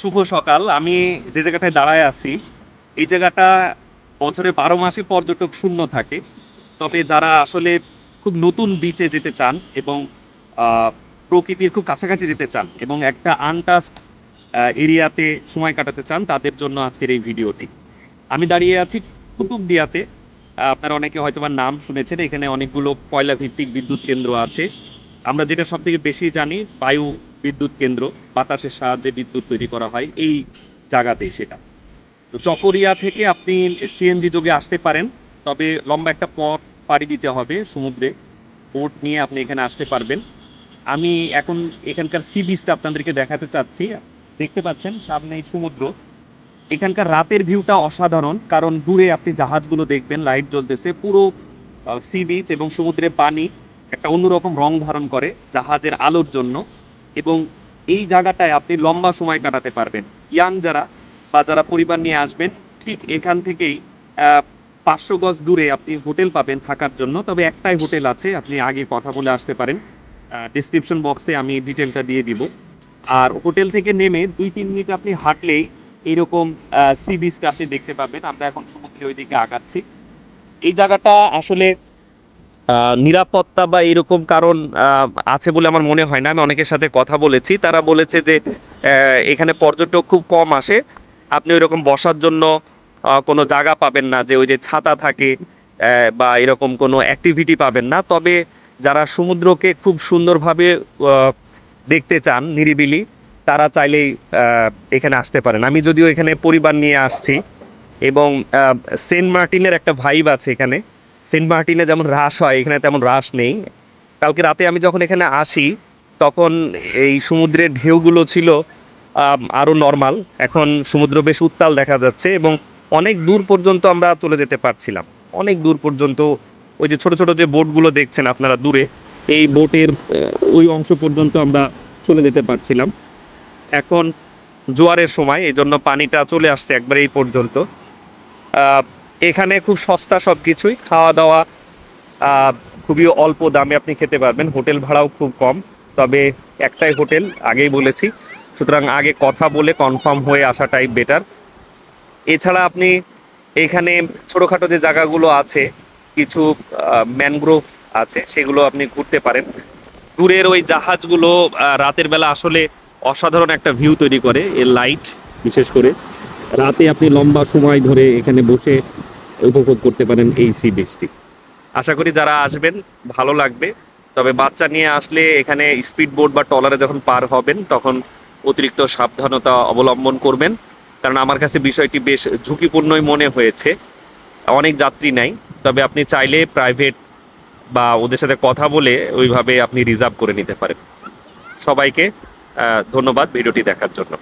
শুভ সকাল। আমি যে জায়গাটায় দাঁড়ায় আছি, এই জায়গাটা বছরে বারো মাসে পর্যটক শূন্য থাকে। তবে যারা আসলে খুব নতুন বিচে যেতে চান এবং প্রকৃতির খুব কাছাকাছি যেতে চান এবং একটা আনটাস্ট এরিয়াতে সময় কাটাতে চান, তাদের জন্য আজকের এই ভিডিওটি। আমি দাঁড়িয়ে আছি কুতুবদিয়াতে। আপনারা অনেকে হয়তো বা নাম শুনেছেন, এখানে অনেকগুলো কয়লা ভিত্তিক বিদ্যুৎ কেন্দ্র আছে। আমরা যেটা সব থেকে বেশি জানি, বায়ু বিদ্যুৎ কেন্দ্র, বাতাসের সাহায্যে বিদ্যুৎ তৈরি করা হয় এই জায়গাতেই সেটা। তো চকরিয়া থেকে আপনি সিএনজি যোগে আসতে পারেন, তবে লম্বা একটা পথ পাড়ি দিতে হবে সমুদ্রে। বোট নিয়ে আপনি এখানে আসতে পারবেন। আমি এখন এখানকার সি বিচটা আপনাদেরকে দেখাতে চাচ্ছি। দেখতে পাচ্ছেন, সামনে সমুদ্র। এখানকার রাতের ভিউটা অসাধারণ, কারণ দূরে আপনি জাহাজগুলো দেখবেন, লাইট জ্বলতেছে, পুরো সি বিচ এবং সমুদ্রের পানি একটা অন্যরকম রং ধারণ করে জাহাজের আলোর জন্য। এবং এই জায়গাটায় আপনি লম্বা সময় কাটাতে পারবেন। ইয়াং যারা বা যারা পরিবার নিয়ে আসবেন, ঠিক এখান থেকেই পাঁচশো গজ দূরে আপনি হোটেল পাবেন থাকার জন্য। তবে একটাই হোটেল আছে, আপনি আগে কথা বলে আসতে পারেন। ডিসক্রিপশন বক্সে আমি ডিটেলটা দিয়ে দিব। আর হোটেল থেকে নেমে দুই, তিন মিনিট আপনি হাঁটলেই এরকম সি বিচটা আপনি দেখতে পাবেন। আমরা এখন সমুদ্রের ওইদিকে আগাচ্ছি। এই জায়গাটা আসলে নিরাপত্তা বা এরকম কারণ আছে বলে আমার মনে হয় না। আমি অনেকের সাথে কথা বলেছি। তারা বলেছে যে এখানে পর্যটক খুব কম আসে। আপনি ওইরকম বসার জন্য কোনো জায়গা পাবেন না যে ওই যে ছাতা থাকে বা এরকম কোনো অ্যাক্টিভিটি পাবেন না। তবে যারা সমুদ্রকে খুব সুন্দরভাবে দেখতে চান নিরিবিলি, তারা চাইলেই এখানে আসতে পারেন। আমি যদিও এখানে পরিবার নিয়ে আসছি এবং সেন্ট মার্টিনের একটা ভাইব আছে এখানে। সেন্ট মার্টিনে যেমন হ্রাস হয়, এখানে তেমন হ্রাস নেই। কালকে রাতে আমি যখন এখানে আসি, তখন এই সমুদ্রের ঢেউগুলো ছিল আরও নর্মাল এখন সমুদ্র বেশ উত্তাল দেখা যাচ্ছে এবং অনেক দূর পর্যন্ত আমরা চলে যেতে পারছিলাম। অনেক দূর পর্যন্ত ওই যে ছোট ছোট যে বোটগুলো দেখছেন আপনারা দূরে, এই বোটের ওই অংশ পর্যন্ত আমরা চলে যেতে পারছিলাম। এখন জোয়ারের সময় এই জন্য পানিটা চলে আসছে একবার এই পর্যন্ত। এখানে খুব সস্তা সব কিছুই খাওয়া দাওয়া খুবই অল্প দামে আপনি খেতে পারবেন। হোটেল ভাড়াও খুব কম, তবে একটাই হোটেল, আগেই বলেছি। সুতরাং আগে কথা বলে কনফার্ম হয়ে আসাটাই বেটার এছাড়া আপনি এখানে ছোটোখাটো যে জায়গাগুলো আছে, কিছু ম্যানগ্রোভ আছে, সেগুলো আপনি ঘুরতে পারেন। দূরের ওই জাহাজগুলো রাতের বেলা আসলে অসাধারণ একটা ভিউ তৈরি করে এর লাইট বিশেষ করে। রাতে আপনি লম্বা সময় ধরে এখানে বসে উপভোগ করতে পারেন এই সি বিচটি আশা করি যারা আসবেন, ভালো লাগবে। তবে বাচ্চা নিয়ে আসলে এখানে স্পিড বোট বা টলারে যখন পার হবেন, তখন অতিরিক্ত সাবধানতা অবলম্বন করবেন। কারণ আমার কাছে বিষয়টি বেশ ঝুঁকিপূর্ণই মনে হয়েছে। অনেক যাত্রী নাই, তবে আপনি চাইলে প্রাইভেট বা ওদের সাথে কথা বলে ওইভাবে আপনি রিজার্ভ করে নিতে পারেন। সবাইকে ধন্যবাদ ভিডিওটি দেখার জন্য।